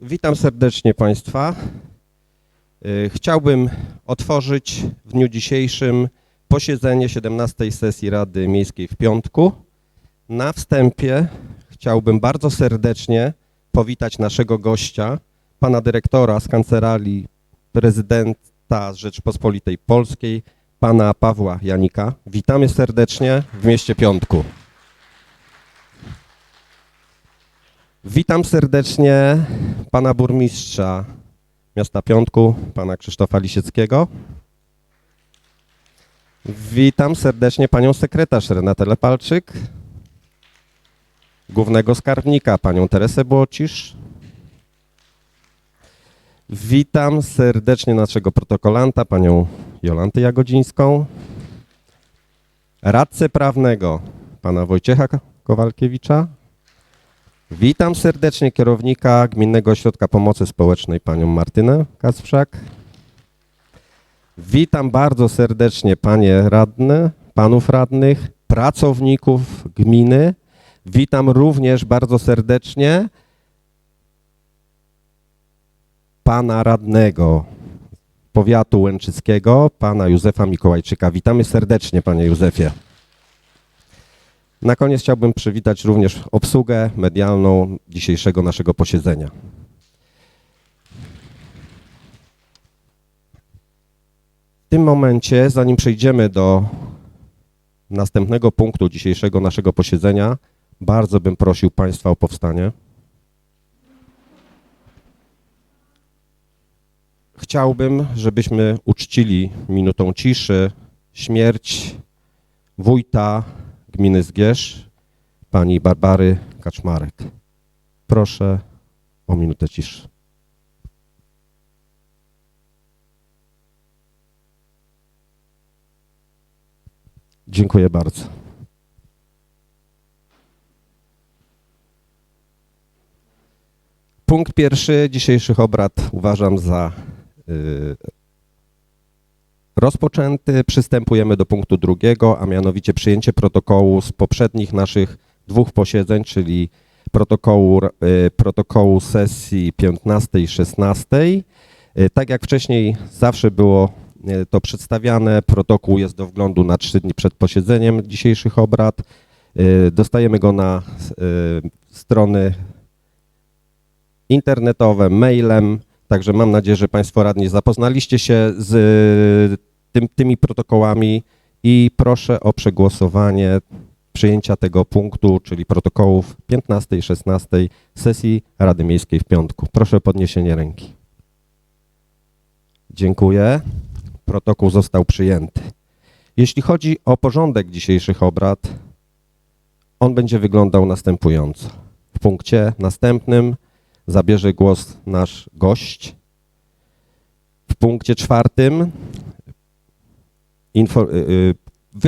Witam serdecznie Państwa. Y, Chciałbym otworzyć w dniu dzisiejszym posiedzenie 17 sesji Rady Miejskiej w piątku. Na wstępie chciałbym bardzo serdecznie powitać naszego gościa, pana dyrektora z Kancelarii Prezydenta Rzeczypospolitej Polskiej, pana Pawła Janika. Witamy serdecznie w mieście Piątku. Witam serdecznie pana burmistrza miasta Piątku, pana Krzysztofa Lisieckiego. Witam serdecznie panią sekretarz Renatę Lepalczyk, głównego skarbnika panią Teresę Błocisz. Witam serdecznie naszego protokolanta panią Jolantę Jagodzińską, radcę prawnego pana Wojciecha Kowalkiewicza, Witam serdecznie kierownika Gminnego Ośrodka Pomocy Społecznej panią Martynę Kacprzak. Witam bardzo serdecznie panie radne, panów radnych, pracowników gminy. Witam również bardzo serdecznie pana radnego powiatu łęczyckiego, pana Józefa Mikołajczyka. Witamy serdecznie panie Józefie. Na koniec chciałbym przywitać również obsługę medialną dzisiejszego naszego posiedzenia. W tym momencie, zanim przejdziemy do następnego punktu dzisiejszego naszego posiedzenia, bardzo bym prosił Państwa o powstanie. Chciałbym, żebyśmy uczcili minutą ciszy śmierć wójta gminy Zgierz, pani Barbary Kaczmarek. Proszę o minutę ciszy. Dziękuję bardzo. Punkt pierwszy dzisiejszych obrad uważam za y, rozpoczęty. Przystępujemy do punktu drugiego, a mianowicie przyjęcie protokołu z poprzednich naszych dwóch posiedzeń, czyli protokołu, y, protokołu sesji 15 i 16. Y, Tak jak wcześniej zawsze było y, to przedstawiane, protokół jest do wglądu na trzy dni przed posiedzeniem dzisiejszych obrad. Y, Dostajemy go na strony internetowe, mailem, Także mam nadzieję, że Państwo radni zapoznaliście się z tym, tymi protokołami i proszę o przegłosowanie przyjęcia tego punktu, czyli protokołów 15 i 16 sesji Rady Miejskiej w piątku. Proszę o podniesienie ręki. Dziękuję. Protokół został przyjęty. Jeśli chodzi o porządek dzisiejszych obrad, on będzie wyglądał następująco. W punkcie następnym zabierze głos nasz gość. W punkcie czwartym info, y, y,